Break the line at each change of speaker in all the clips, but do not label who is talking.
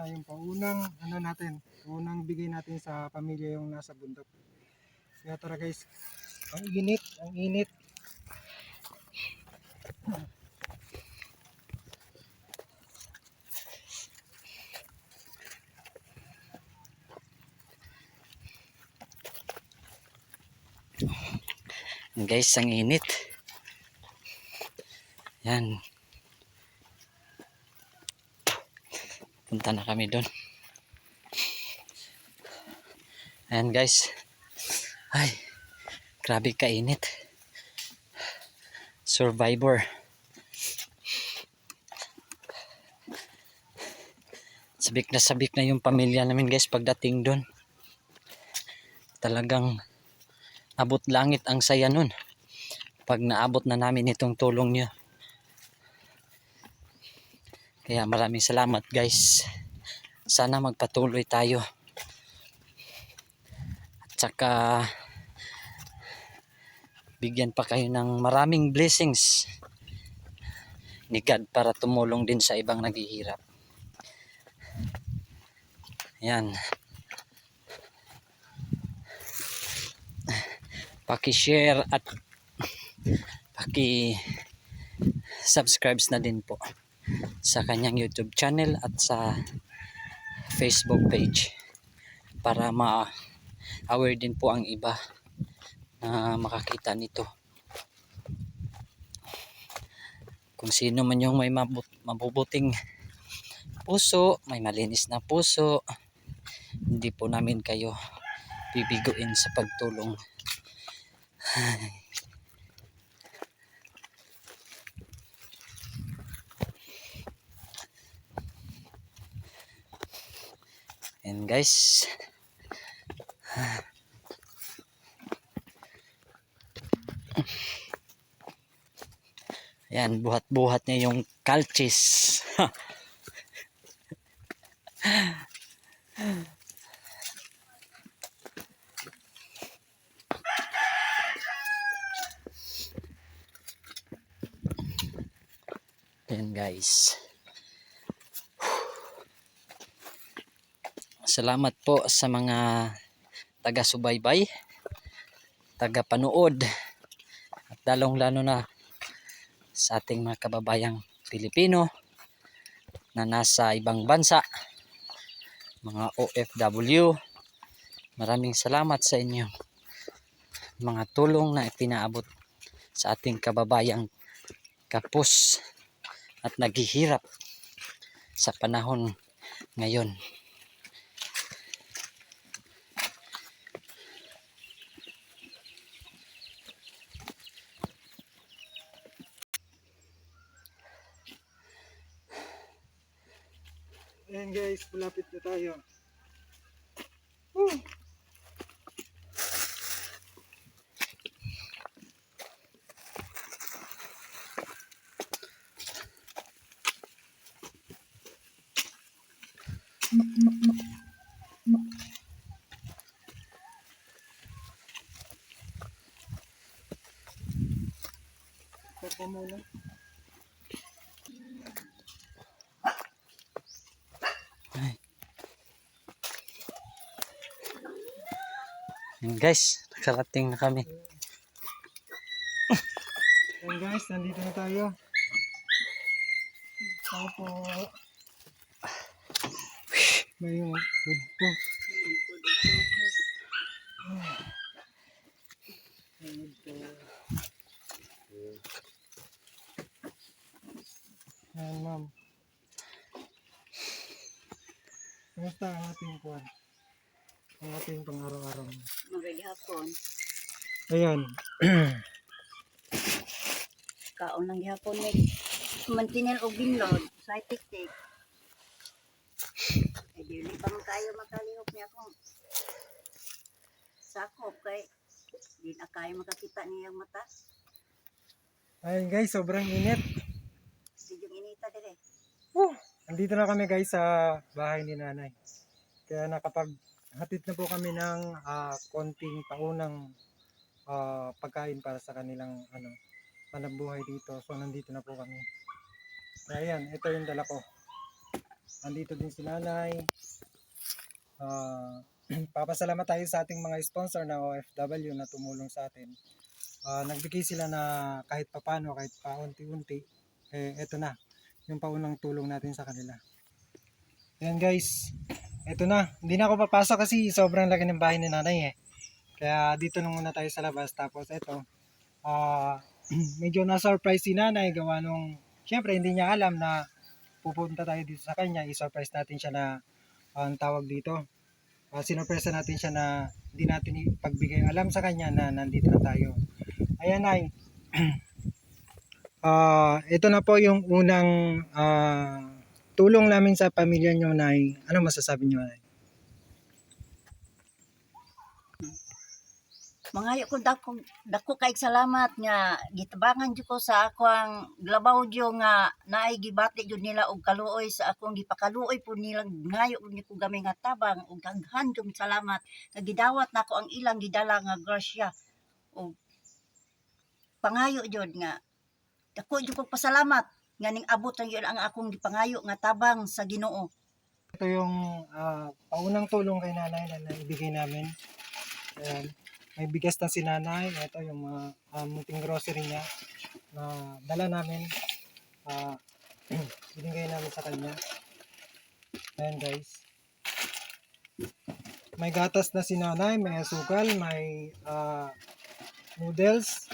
na yung paunang ano natin, paunang bigay natin sa pamilya yung nasa bundok. Kaya tara guys, ang init, ang init.
Guys, ang init. Yan. Punta na kami doon. Ayan guys. Ay, grabe kainit. Survivor. Sabik na sabik na yung pamilya namin guys pagdating doon. Talagang abot langit ang saya nun pag naabot na namin itong tulong nyo kaya maraming salamat guys. Sana magpatuloy tayo. At saka bigyan pa kayo ng maraming blessings ni God para tumulong din sa ibang naghihirap. Yan. Paki-share at paki-subscribes na din po sa kanyang YouTube channel at sa Facebook page para ma-aware din po ang iba na makakita nito. Kung sino man yung may mabubuting puso, may malinis na puso, hindi po namin kayo bibiguin sa pagtulong. And guys, Yan, buhat-buhat niya yung kalchis. Yan guys. Salamat po sa mga taga-subaybay, taga-panood, at lalong-lalo na sa ating mga kababayang Pilipino na nasa ibang bansa, mga OFW. Maraming salamat sa inyo. Mga tulong na ipinaabot sa ating kababayang kapos at naghihirap sa panahon ngayon.
Ayan guys, malapit na tayo. Woo! Papa muna.
Guys, nakarating na kami.
Ayan guys, nandito na tayo. Tao po. May. Food po. Ayan ma'am. Kamusta ang ating kuwan? Ang ating pang-araw-araw.
Magagi hapon.
Ayan.
Kaon ng gihapon may mantinel o binlod sa tik-tik. Eh, dili pa man kayo makalihok niya akong sakop kay di na kayo makakita niyang mata.
Ayan guys, sobrang init.
Di yung inita dire.
Woo! Andito na kami guys sa bahay ni nanay. Kaya nakapag hatid na po kami ng ah, konting paunang ah, pagkain para sa kanilang ano, hanap buhay dito. So nandito na po kami. Kaya yan, ito yung dala ko. andito din si nanay. Ah, papasalamat tayo sa ating mga sponsor na OFW na tumulong sa atin. Ah, nagbigay sila na kahit papano, kahit paunti-unti, eh, eto na, yung paunang tulong natin sa kanila. Ayan guys, eto na. Hindi na ako papasok kasi sobrang laki ng bahay ni nanay eh. Kaya dito na muna tayo sa labas. Tapos eto, ah medyo na-surprise si nanay gawa nung, syempre hindi niya alam na pupunta tayo dito sa kanya. I-surprise natin siya na ah, ang tawag dito. Uh, sinurpresa natin siya na hindi natin ipagbigay alam sa kanya na nandito na tayo. Ayan ay, ah ito na po yung unang ah, tulong namin sa pamilya nyo, Nay. Ano masasabi nyo, Nay?
Mangayo ko dako dako kay salamat nga gitabangan jud ko sa ako ang glabaw jud nga naay gibati jud nila og kaluoy sa akong gipakaluoy po nila ngayo ni ko gamay nga tabang ug daghan jud salamat nga gidawat nako ang ilang gidala nga grasya og pangayo jud nga dako jud ko pasalamat nga ning abot ang yun ang akong gipangayo nga tabang sa Ginoo
Ito yung ah, paunang tulong kay nanay na naibigay namin. Ayan. May bigas na si nanay. Ito yung mga uh, munting grocery niya na dala namin. ah binigay namin sa kanya. Ayan guys. May gatas na si nanay, may asukal, may ah, noodles,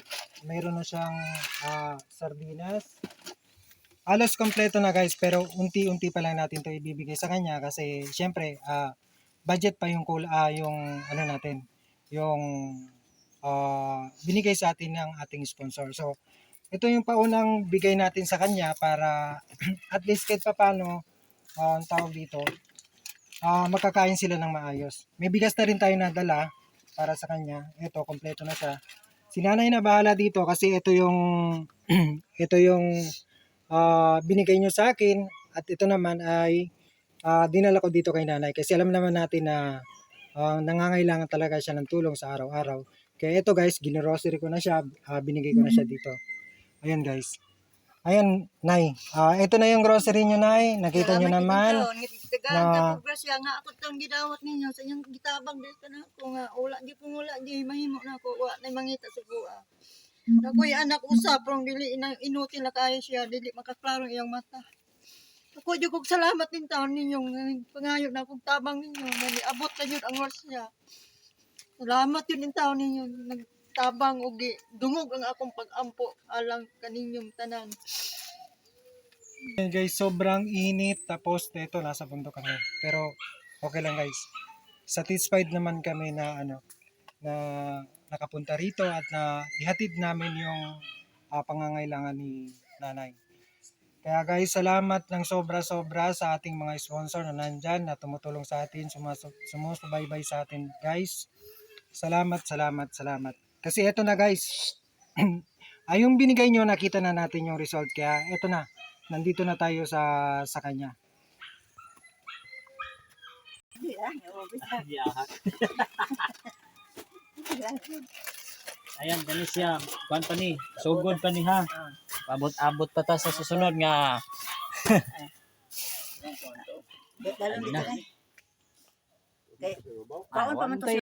mayroon na siyang ah, sardinas, Alos kompleto na guys, pero unti-unti pa lang natin 'to ibibigay sa kanya kasi syempre ah, budget pa yung kul ah, yung ano natin, yung ah, binigay sa atin ng ating sponsor. So, ito yung paunang bigay natin sa kanya para at least kahit paano ah, ang tawag dito, ah, makakain sila ng maayos. May bigas na rin tayo nadala para sa kanya. Ito, kompleto na siya. Si nanay na bahala dito kasi ito yung ito yung ah, binigay nyo sa akin at ito naman ay ah, dinala ko dito kay nanay kasi alam naman natin na ah, nangangailangan talaga siya ng tulong sa araw-araw. Kaya ito guys, ginrocery ko na siya, ah, binigay ko na siya dito. Ayan guys. Ayan, Nay. Ah, ito na yung grocery nyo, Nay. Nakita nyo naman. na-
grasya nga ako tang gidawat ninyo sa inyong gitabang dito na ako nga wala di ko wala di mahimo na ako wa na mangita sa kuha. Ako'y anak usap rong dili ina inuti na kayo siya dili makaklaro iyang mata. Ako jud kog salamat din taon ninyong eh, pangayo na kog tabang ninyo nga niabot na jud ang oras niya. Salamat yun din taon ninyo nagtabang og dungog ang akong pag-ampo alang kaninyong tanan.
Ayan guys, sobrang init. Tapos ito, nasa bundok kami. Pero okay lang guys. Satisfied naman kami na ano, na nakapunta rito at na ihatid namin yung ah, pangangailangan ni nanay. Kaya guys, salamat ng sobra-sobra sa ating mga sponsor na nandyan, na tumutulong sa atin, sumusubaybay sa atin guys. Salamat, salamat, salamat. Kasi eto na guys, ay yung binigay nyo, nakita na natin yung result. Kaya eto na, nandito na tayo sa sa kanya.
Ayan, gani siya. Kuan pa ni. Sugod pa ni ha. Abot-abot pa ta sa susunod nga.
Dalo
na.
Kay, kaon pa man to